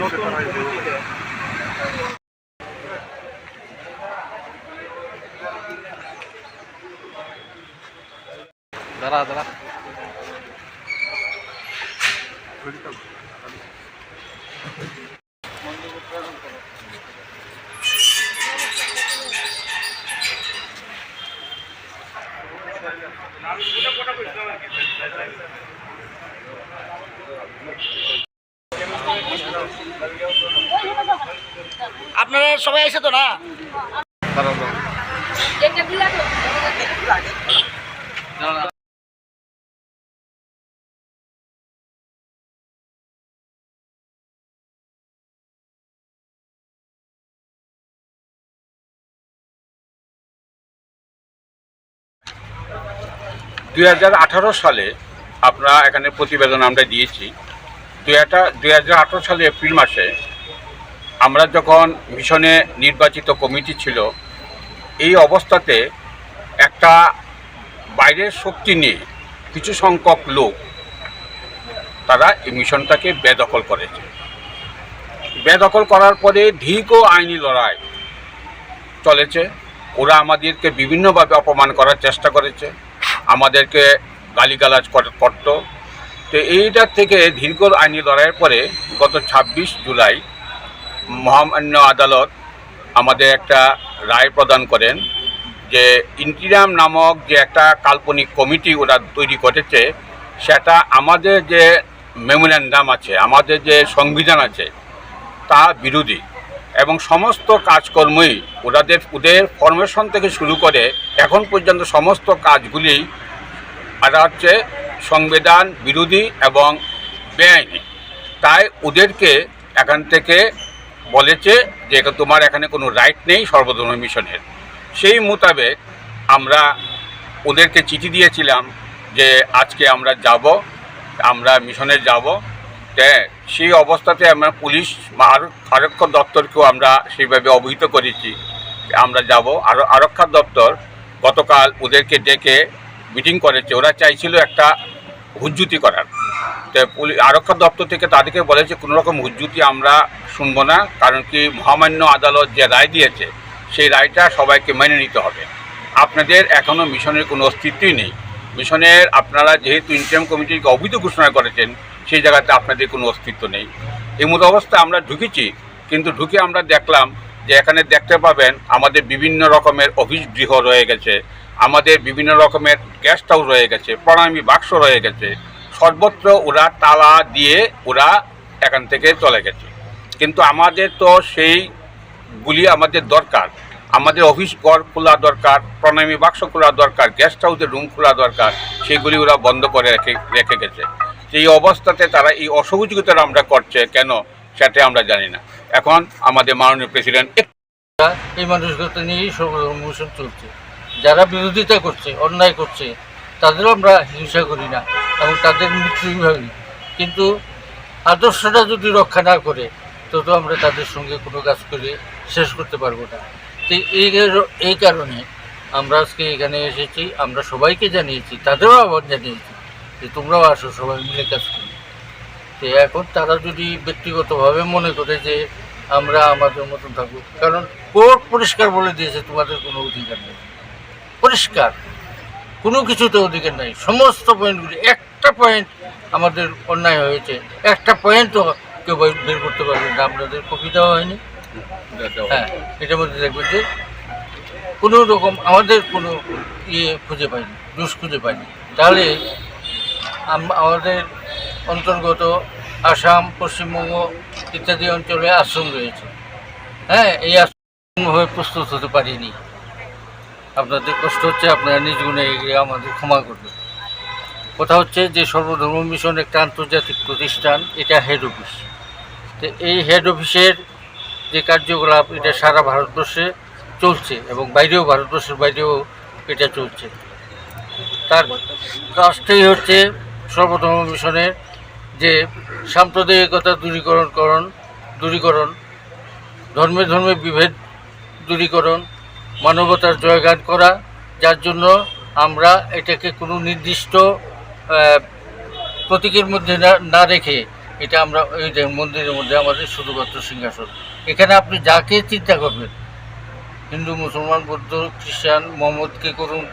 নতুন কমিটিতে দাঁড়া দাঁড়া। আপনারা সবাই এসে তো না? দুই সালে আমরা এখানে প্রতিবেদন আমরা দিয়েছি। দুই দুই সালে এপ্রিল মাসে আমরা যখন মিশনে নির্বাচিত কমিটি ছিল, এই অবস্থাতে একটা বাইরের শক্তি নিয়ে কিছু সংখ্যক লোক তারা এই মিশনটাকে বেদখল করেছে। বেদখল করার পরে দীর্ঘ আইনি লড়াই চলেছে। ওরা আমাদেরকে বিভিন্নভাবে অপমান করার চেষ্টা করেছে। আমাদেরকে গালিগালাজ কর- করত। তো এইটার থেকে দীর্ঘ আইনি লড়াইয়ের পরে গত ছাব্বিশ জুলাই মহামান্য আদালত আমাদের একটা রায় প্রদান করেন যে ইন্টিরাম নামক যে একটা কাল্পনিক কমিটি ওরা তৈরি করেছে সেটা আমাদের যে মেমোরেন্ডাম আছে, আমাদের যে সংবিধান আছে, তা বিরোধী এবং সমস্ত কাজকর্মই ওনাদের ওদের ফরমেশন থেকে শুরু করে এখন পর্যন্ত সমস্ত কাজগুলি এটা হচ্ছে সংবিধান বিরোধী এবং বেআইনি। তাই ওদেরকে এখান থেকে বলেছে যে তোমার এখানে কোনো রাইট নেই সর্বধর্ম মিশনের। সেই মোতাবেক আমরা ওদেরকে চিঠি দিয়েছিলাম যে আজকে আমরা যাব, আমরা মিশনে যাব। হ্যাঁ সেই অবস্থাতে আমরা পুলিশ আরও আরক্ষা দপ্তরকেও আমরা সেইভাবে অবহিত করেছি আমরা যাব। আর আরক্ষা দপ্তর গতকাল ওদেরকে ডেকে মিটিং করেছে, ওরা চাইছিল একটা হুজ্জুতি করার। তো পুলিশ আরক্ষা দপ্তর থেকে তাদেরকে বলেছে, কোনো রকম হুজ্জুতি আমরা শুনব না, কারণ কি মহামান্য আদালত যে রায় দিয়েছে, সেই রায়টা সবাইকে মেনে নিতে হবে। আপনাদের এখনও মিশনের কোনো অস্তিত্বই নেই। মিশনের আপনারা যেহেতু ইন্টারিম কমিটিকে অবৈধ ঘোষণা করেছেন, সেই জায়গাতে আপনাদের কোনো অস্তিত্ব নেই। এই মতো অবস্থায় আমরা ঢুকেছি, কিন্তু ঢুকে আমরা দেখলাম যে এখানে দেখতে পাবেন আমাদের বিভিন্ন রকমের অফিস গৃহ রয়ে গেছে আমাদের বিভিন্ন রকমের গেস্ট হাউস রয়ে গেছে, প্রণামী বাক্স রয়ে গেছে, সর্বত্র ওরা তালা দিয়ে ওরা এখান থেকে চলে গেছে। কিন্তু আমাদের তো সেইগুলি আমাদের দরকার। আমাদের অফিস ঘর খোলা দরকার, প্রণামী বাক্স খোলা দরকার গেস্ট হাউসের রুম খোলা দরকার, সেগুলি ওরা বন্ধ করে রেখে রেখে গেছে। সেই অবস্থাতে তারা এই অসহযোগিতাটা আমরা করছে, কেন সেটা আমরা জানি না। এখন আমাদের মাননীয় প্রেসিডেন্ট এই মানুষগুলো নিয়েই মিশন চলছে। যারা বিরোধিতা করছে, অন্যায় করছে, তাদেরও আমরা হিংসা করি না এবং তাদের মৃত্যুই ভাবি কিন্তু আদর্শটা যদি রক্ষা না করে তো তো আমরা তাদের সঙ্গে কোনো কাজ করে শেষ করতে পারব না। তো এই এই কারণে আমরা আজকে এখানে এসেছি, আমরা সবাইকে জানিয়েছি, তাদেরও আহ্বান জানিয়েছি যে তোমরাও আসো, সবাই মিলে কাজ করি। তো এখন তারা যদি ব্যক্তিগতভাবে মনে করে যে আমরা আমাদের মতন থাকব, কারণ কোর্ট পরিষ্কার বলে দিয়েছে, তোমাদের কোনো অধিকার নেই। পরিষ্কার। কোনো কিছুতে অধিকার নাই। সমস্ত পয়েন্টগুলি, একটা পয়েন্ট আমাদের অন্যায় হয়েছে। একটা পয়েন্টও কেউ বের- করতে পারবে না। আপনাদের কপি দেওয়া হয়নি? হ্যাঁ এটার মধ্যে দেখবেন যে কোনো রকম আমাদের কোনো ইয়ে খুঁজে পাইনি, দোষ খুঁজে পাইনি। তাহলে আমাদের অন্তর্গত আসাম, পশ্চিমবঙ্গ ইত্যাদি অঞ্চলে আশ্রম রয়েছে। হ্যাঁ এই আশ্রম হয়ে প্রস্তুত হতে পারিনি। আপনাদের কষ্ট হচ্ছে, আপনারা নিজ গুণে এগিয়ে আমাদের ক্ষমা করবেন। কথা হচ্ছে যে, সর্বধর্ম মিশন একটা আন্তর্জাতিক প্রতিষ্ঠান, এটা হেড অফিস তো এই হেড অফিসের যে কার্যকলাপ, এটা সারা ভারতবর্ষে চলছে এবং বাইরেও, ভারতবর্ষের বাইরেও এটা চলছে। তার কাজটাই হচ্ছে সর্বধর্ম মিশনের যে সাম্প্রদায়িকতা দূরীকরণকরণ দূরীকরণ, ধর্মে ধর্মে বিভেদ দূরীকরণ মানবতার জয়গান করা, যার জন্য আমরা এটাকে কোনো নির্দিষ্ট প্রতীকের মধ্যে না রেখে এটা আমরা ওই মন্দিরের মধ্যে আমাদের শুধুমাত্র সিংহাসন। এখানে আপনি যাকে চিন্তা করবেন, হিন্দু, মুসলমান, বৌদ্ধ, খ্রিস্টান, মোহাম্মদকে করুন